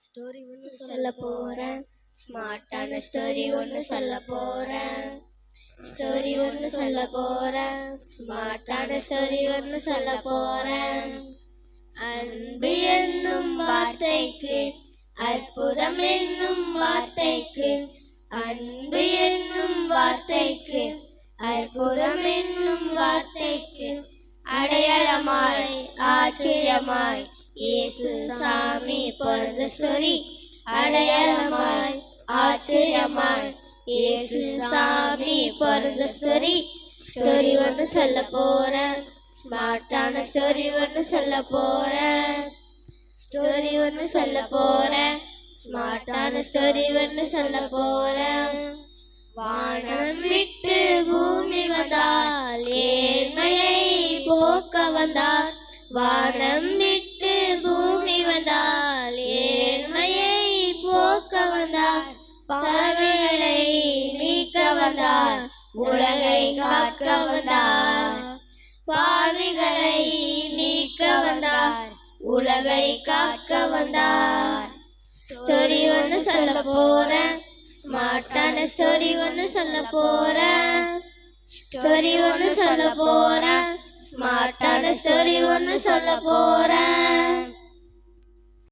Story ஒன்று சொல்ல போறேன். ஸ்மார்ட்டான ஸ்டோரி ஒன்று சொல்ல போறேன். ஸ்டோரி ஒன்று சொல்ல போறேன். ஸ்மார்ட்டான ஸ்டோரி ஒன்று சொல்ல போறேன். அன்பு என்னும் வார்த்தைக்கு அற்புதம் என்னும் வார்த்தைக்கு அன்பு என்னும் வார்த்தைக்கு அற்புதம் என்னும் வார்த்தைக்கு அடையாளமாய் ஆச்சரியமாய் இயேசு சாமி பிறந்த ஸ்டோரி அடையாளமாய் ஆச்சரியமாய். இயேசு சாமி பிறந்த ஸ்டோரி ஸ்டோரி ஒன்று சொல்ல போறேன். ஸ்மார்ட்டான ஸ்டோரி ஒன்று சொல்ல போறேன். ஸ்டோரி ஒன்று சொல்ல போறேன். ஸ்மார்ட்டான ஸ்டோரி ஒன்று சொல்ல போறேன். வானம் விட்டு பூமி வந்தால் ஏழ்மையை போக்க வந்தார். வானம் விட்டு வந்தார். பாவிகளை நீக்க வந்தார். உலகை காக்க வந்தார். பாவிகளை நீக்க வந்தார். உலகை காக்க வந்தார். ஸ்டோரி ஒன்று சொல்ல போறேன். ஸ்மார்ட்டான ஸ்டோரி ஒன்று சொல்ல போறேன். ஸ்டோரி ஒன்று சொல்ல போறேன். ஸ்மார்ட்டான ஸ்டோரி ஒன்று சொல்ல போறேன்.